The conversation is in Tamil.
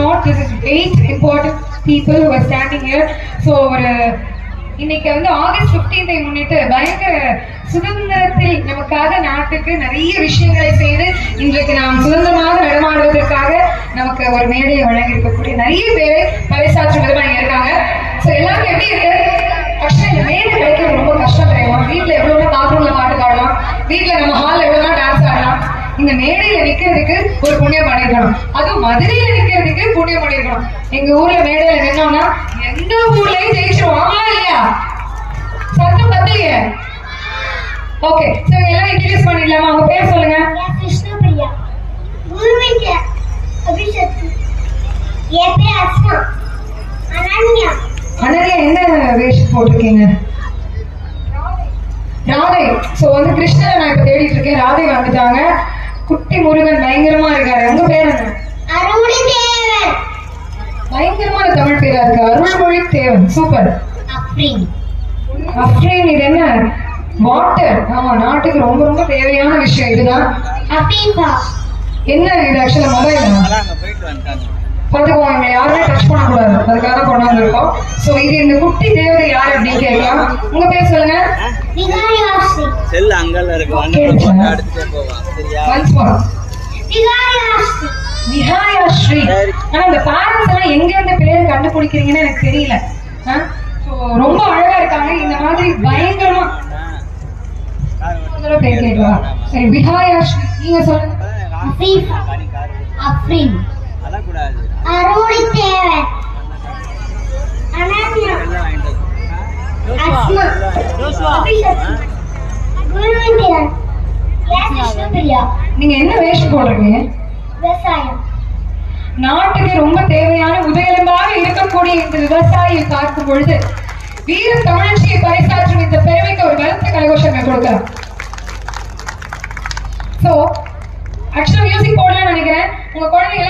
Not this is eight important people who are standing here. So, ஒரு இன்னைக்கு வந்து ஆகஸ்ட் 15 முன்னிட்டு பயங்கர சுதந்திரத்தில் நமக்காக நாட்டுக்கு நிறைய விஷயங்களை செய்து இன்றைக்கு நாம் சுதந்திரமாக நடமாடுவதற்காக நமக்கு ஒரு மேடையை வழங்கி இருக்கக்கூடிய நிறைய பேர் பறைசாற்றும் விதமாக இருக்காங்க. ஸோ எல்லாரும் எப்படி இருக்கு இந்த மேடையில நிக்கிறதுக்கு ஒரு புண்ணியம் பண்ணிருக்கணும் அதுவும் மதுரையில நிக்கிறதுக்கு புண்ணியம் பண்ணிருக்கணும் எங்க ஊர்ல மேடையில நின்னோம்னா எந்த ஊர்லயும் ஜெயிச்சிருவோம் ஆமா இல்லையா? சத்தம் பத்தலையே. ஓகே சோ எல்லாம் இன்ட்ரடியூஸ் பண்ணிடலாமா? உங்க பேர் சொல்லுங்க. கிருஷ்ணபிரியா. பூர்விங்க அபிஷத்து என் பேர் அஸ்மா அனன்யா. அனன்யா என்ன வேஷம் போட்டிருக்கீங்க? ராதை சோ வந்து கிருஷ்ணரை நான் இப்போ தேடிட்டு இருக்கேன். ராதை வந்துட்டாங்க. குட்டி முருகன் பயங்கரமா இருக்காரு. உங்க பேர் என்ன? பயங்கரமான தமிழ் பேரா இருக்கு. அருள்மொழி தேவன் சூப்பர். அப்ரீன். இது என்ன? வாட்டர். ஆமா நாட்டுக்கு ரொம்ப ரொம்ப தேவையான விஷயம் இதுதான். என்ன இது? ஆக்சுவலா மொபைல் பாத்துக்கோங்க யாருமே அதுக்காக கொண்டு வந்திருக்கோம் சோ இது இந்த குட்டி தேவதை யார் அப்படின்னு கேட்கலாம். உங்க பேர் சொல்லுங்க. செல். ஆனா இந்த பேரண்ட்ஸ் எல்லாம் எங்க இருந்து பேர் கண்டுபிடிக்கிறீங்கன்னு எனக்கு தெரியல. ரொம்ப அழகா இருக்காங்க. இந்த மாதிரி பயங்கரமா. பேர் கேட்கலாம் சரி நீங்க சொல்லுங்க. அஃப்ரீன் அருள் தேவன் நீங்க என்ன வேஷம் போடுறீங்க நாட்டுக்கு ரொம்ப தேவையான உதயலமாக இருக்கக்கூடிய இந்த விவசாயியை பார்க்கும் பொழுது வீர தமிழச்சியை பறைசாற்றும் இந்த பெருமைக்கு ஒரு பலத்த கரகோஷங்கள் கொடுக்கலாம் சோ ஆக்சுவலா மியூசிக் போடலாம்னு நினைக்கிறேன். உங்க குழந்தைங்க